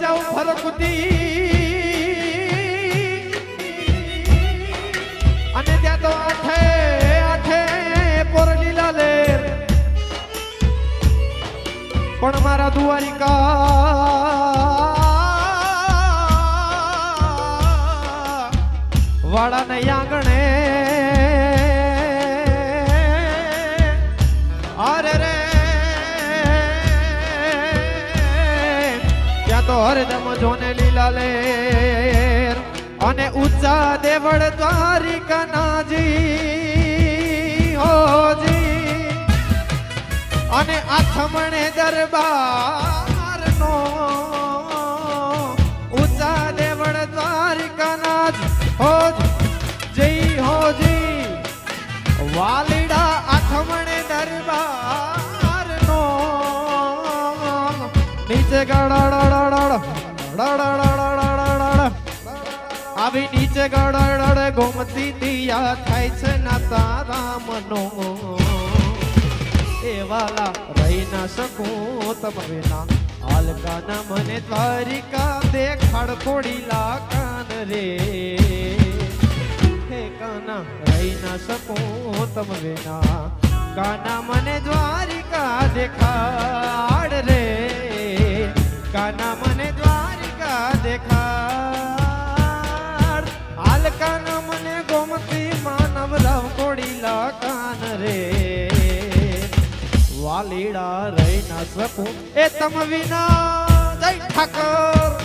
જાઉં ફરકુતી અને ત્યાં તો આઠે આઠે પોરલી લાલે પણ મારા દુવારિકા વાળાને આંગણે હરદમ જોને લીલા લેર અને ઊંચા દેવળ દ્વારિકા નાજી હોજી. અને આથમણે દરબાર નો ઊંચા દેવળ દ્વારિકાનાથ હોજ. જય હોજી. વાલીડા નીચે આવી નીચે ગડડડ ગોમતી દિયા થાય છે ના તારા મનો એ વાલા રહી ના શકું તમ વિના હાલકાના મને દ્વારિકા દેખાડ ખોડીલા કાન રે. હે કાના, રહી ના શકું તમે ના કાના મને દ્વારિકા દેખાડ કાના મને દ્વારિકા દેખાડ. હાલકાના મને ગોમતી માનવ રવ કોડીલા કાન રે. વાલીડા રહી ના શકું એ તમ વિના જય ઠાકર.